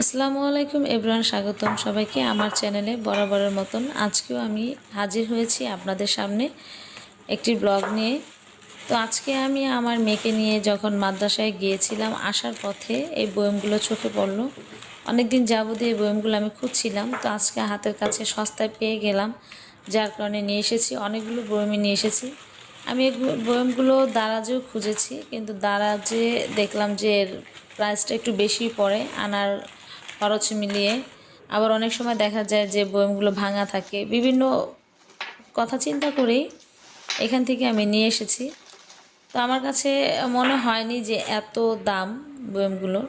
আসসালামু আলাইকুম এভরিওয়ান, স্বাগতম সবাইকে আমার চ্যানেলে বরাবরের মতন। আজকেও আমি হাজির হয়েছি আপনাদের সামনে একটি ব্লগ নিয়ে। তো আজকে আমি আমার মেয়েকে নিয়ে যখন মাদ্রাসায় গিয়েছিলাম, আসার পথে এই বয়মগুলো চোখে পড়ল। অনেক দিন যাবত এই বয়মগুলো আমি খুঁজছিলাম, তো আজকে হাতের কাছে সস্তায় পেয়ে গেলাম। যার কারণে নিয়ে এসেছি, অনেকগুলো বয়মে নিয়ে এসেছি। আমি বয়মগুলো দারাজেও খুঁজেছি, কিন্তু দারাজে দেখলাম যে এর প্রাইসটা একটু বেশি পড়ে। আনার খরচ মিলিয়ে। আবার অনেক সময় দেখা যায় যে বয়মগুলো ভাঙা থাকে। বিভিন্ন কথা চিন্তা করেই এখান থেকে আমি নিয়ে এসেছি। তো আমার কাছে মনে হয়নি যে এত দাম বয়মগুলোর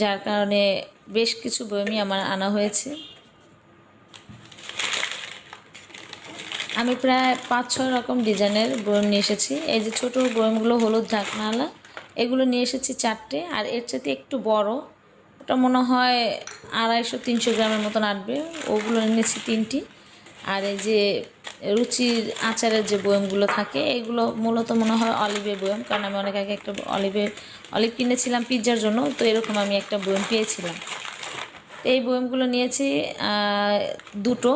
যার কারণে বেশ কিছু বয়মই আমার আনা হয়েছে। আমি প্রায় পাঁচ ছয় রকম ডিজাইনের বয়ম নিয়ে এসেছি। এই যে ছোটো বয়মগুলো হলুদ ঢাকনাওয়ালা, এগুলো নিয়ে এসেছি চারটে। আর এর চাইতে একটু বড় ওটা মনে হয় আড়াইশো, তিনশো গ্রামের মতন আটবে। ওগুলো এনেছি তিনটি। আর এই যে রুচির আচারের যে বয়মগুলো থাকে, এগুলো মূলত মনে হয় অলিভের বয়ম, কারণ আমি অনেক আগে একটা অলিভের অলিভ কিনেছিলাম পিৎজার জন্য, তো এরকম আমি একটা বয়ম পেয়েছিলাম। তো এই বয়মগুলো নিয়েছি দুটো।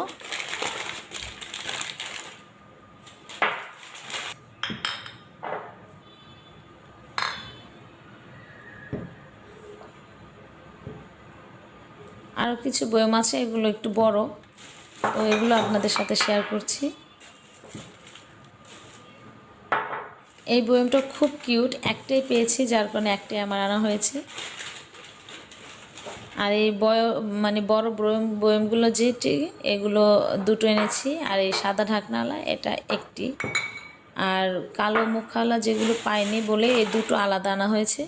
আরও কিছু বয়ম আছে, এগুলো একটু বড়। তো এগুলো আপনাদের সাথে শেয়ার করছি। এই বয়মটা খুব কিউট একটাই পেয়েছি, যার কারণে একটাই আমার আনা হয়েছে। আর এই বয় মানে বড় বয়ম বয়মগুলো যেটি, এগুলো দুটো এনেছি। আর এই সাদা ঢাকনাওয়ালা, এটা একটি। আর কালো মুখাওয়ালা যেগুলো পাইনি বলে, এই দুটো আলাদা আনা হয়েছে।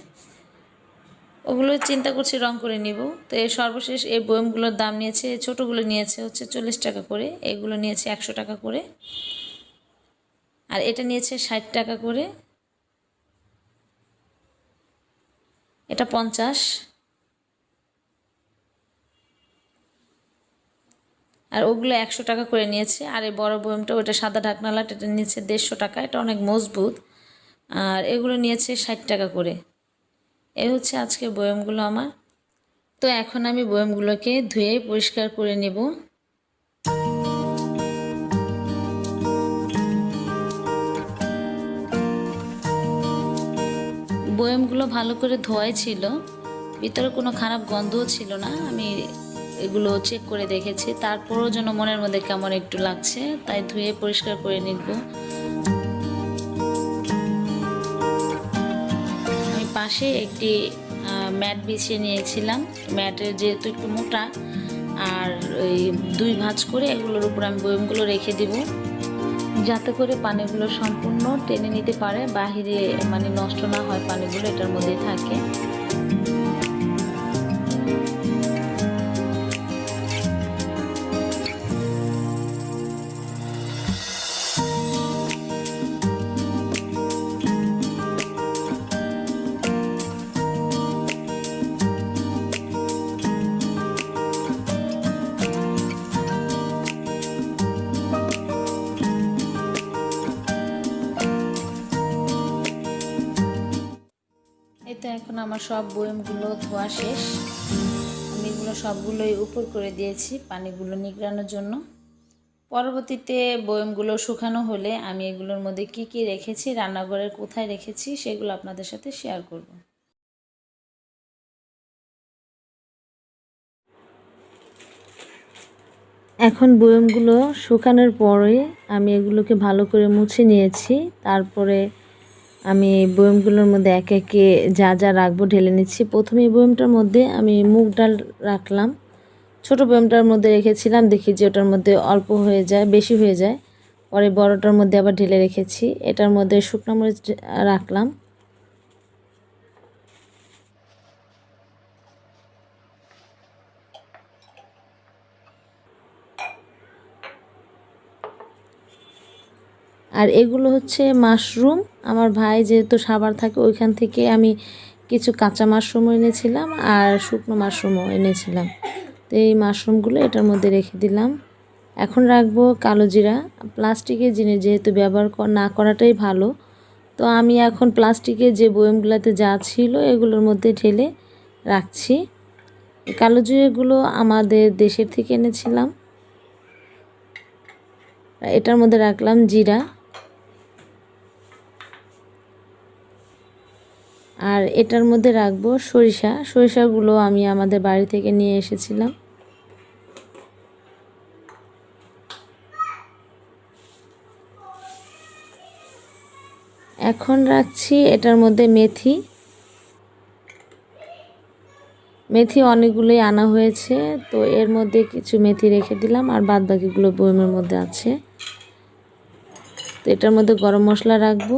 ওগুলো চিন্তা করছি রং করে নিব। তো এর সর্বশেষ এই বয়মগুলোর দাম নিয়েছে ছোটোগুলো নিয়েছে হচ্ছে চল্লিশ টাকা করে, এগুলো নিয়েছে একশো টাকা করে। আর এটা নিয়েছে ষাট টাকা করে। এটা পঞ্চাশ। আর ওগুলো একশো টাকা করে নিয়েছে। আর এই বড় বয়মটা ওটা সাদা ঢাকনালাট, এটা নিয়েছে দেড়শো টাকা, এটা অনেক মজবুত। আর এগুলো নিয়েছে ষাট টাকা করে। এ হচ্ছে আজকে বয়মগুলো আমার। তো এখন আমি বয়মগুলোকে ধুয়ে পরিষ্কার করে নেব। বয়মগুলো ভালো করে ধোয়াই ছিল। ভিতরে কোনো খারাপ গন্ধও ছিল না। আমি এগুলো চেক করে দেখেছি। তারপরও যেন মনের মধ্যে কেমন একটু লাগছে, তাই ধুয়ে পরিষ্কার করে নিব। পাশে একটি ম্যাট বিছিয়ে নিয়েছিলাম। ম্যাটের যেহেতু একটু মোটা, আর ওই দুই ভাঁজ করে এগুলোর উপর আমি বয়মগুলো রেখে দিব। যাতে করে পানিগুলো সম্পূর্ণ টেনে নিতে পারে, বাহিরে মানে নষ্ট না হয় পানিগুলো, এটার মধ্যে থাকে। আমার সব বয়মগুলো ধোয়া শেষ। আমি এগুলো সবগুলোই উপর করে দিয়েছি পানিগুলো নিগড়ানোর জন্য। পরবর্তীতে বয়মগুলো শুকানো হলে আমি এগুলোর মধ্যে কি কি রেখেছি, রান্নাঘরের কোথায় রেখেছি, সেগুলো আপনাদের সাথে শেয়ার করব। এখন বয়মগুলো শুকানোর পরে আমি এগুলোকে ভালো করে মুছে নিয়েছি। তারপরে আমি এই বয়মগুলোর মধ্যে একে একে যা যা রাখব ঢেলে নিচ্ছি। প্রথমে এই বয়মটার মধ্যে আমি মুগ ডাল রাখলাম। ছোট বয়মটার মধ্যে রেখেছিলাম, দেখি যে ওটার মধ্যে অল্প হয়ে যায়, বেশি হয়ে যায়। পরে বড়টার মধ্যে আবার ঢেলে রেখেছি। এটার মধ্যে শুকনো মরিচ রাখলাম। আর এগুলো হচ্ছে মাশরুম। আমার ভাই যেহেতু সাবার থাকে, ওইখান থেকে আমি কিছু কাঁচা মাশরুমও এনেছিলাম আর শুকনো মাশরুমও এনেছিলাম। তো এই মাশরুমগুলো এটার মধ্যে রেখে দিলাম। এখন রাখব কালো জিরা। প্লাস্টিকের জিনিস যেহেতু ব্যবহার না করাটাই ভালো। তো আমি এখন প্লাস্টিকের যে বয়মগুলোতে যা ছিল এগুলোর মধ্যে ঢেলে রাখছি। কালো জিরেগুলো আমাদের দেশের থেকে এনেছিলাম। এটার মধ্যে রাখলাম জিরা। আর এটার মধ্যে রাখব সরিষা। সরিষাগুলো আমি আমাদের বাড়ি থেকে নিয়ে এসেছিলাম। এখন রাখছি এটার মধ্যে মেথি। মেথি অনেকগুলোই আনা হয়েছে, তো এর মধ্যে কিছু মেথি রেখে দিলাম আর বাদ বাকিগুলো বয়মের মধ্যে আছে। তো এটার মধ্যে গরম মশলা রাখব।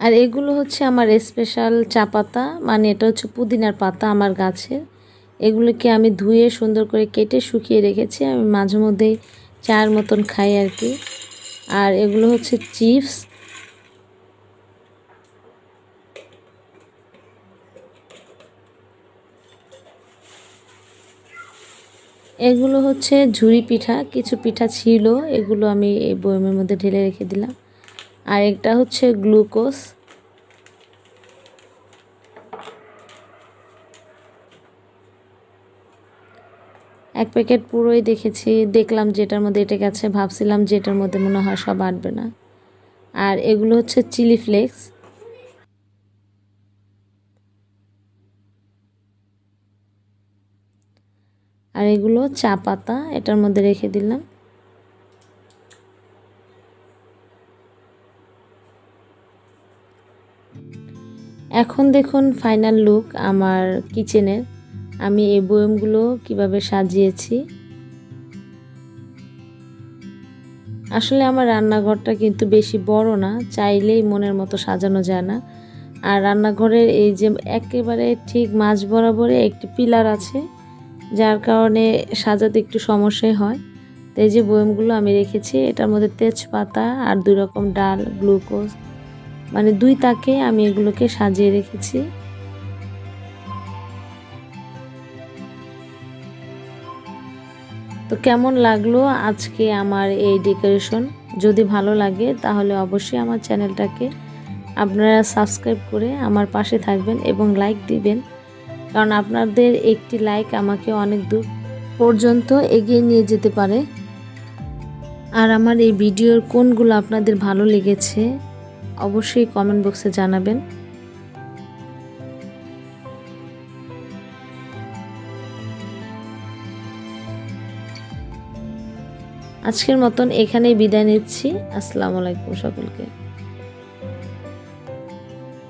আর এগুলো হচ্ছে আমার স্পেশাল চা পাতা মানে এটা হচ্ছে পুদিনার পাতা আমার গাছের এগুলোকে আমি ধুয়ে সুন্দর করে কেটে শুকিয়ে রেখেছি, আমি মাঝে মধ্যেই চায়ের মতন খাই আর কি। আর এগুলো হচ্ছে চিপস। এগুলো হচ্ছে ঝুড়ি পিঠা, কিছু পিঠা ছিল, এগুলো আমি এই বয়মের মধ্যে ঢেলে রেখে দিলাম। আর একটা হচ্ছে গ্লুকোজ। এক প্যাকেট পুরোই দেখেছি, দেখলাম যেটার মধ্যে এটা গেছে, ভাবছিলাম যেটার মধ্যে মনে হয় সব আটবে না। আর এগুলো হচ্ছে চিলি ফ্লেক্স। আর এগুলো চা পাতা, এটার মধ্যে রেখে দিলাম। এখন দেখুন ফাইনাল লুক আমার কিচেনের আমি এই বয়মগুলো কীভাবে সাজিয়েছি। আসলে আমার রান্নাঘরটা কিন্তু বেশি বড় না, চাইলেই মনের মতো সাজানো যায় না। আর রান্নাঘরের এই যে একেবারে ঠিক মাঝ বরাবরে একটি পিলার আছে, যার কারণে সাজাতে একটু সমস্যাই হয়। তো এই যে বয়মগুলো আমি রেখেছি, এটার মধ্যে তেজপাতা আর দুই রকম ডাল, গ্লুকোজ মানে দুই তাকে আমি এগুলোকে সাজিয়ে রেখেছি। তো কেমন লাগল আজকে আমার এই ডেকোরেশন? যদি ভালো লাগে তাহলে অবশ্যই আমার চ্যানেলটাকে আপনারা সাবস্ক্রাইব করে আমার পাশে থাকবেন এবং লাইক দিবেন। কারণ আপনাদের একটি লাইক আমাকে অনেক দূর পর্যন্ত এগিয়ে নিয়ে যেতে পারে। আর আমার এই ভিডিওর কোনগুলো আপনাদের ভালো লেগেছে অবশ্যই কমেন্ট বক্সে জানাবেন। আজকের মতন এখানেই বিদায় নিচ্ছি। আসসালামু আলাইকুম সকলকে।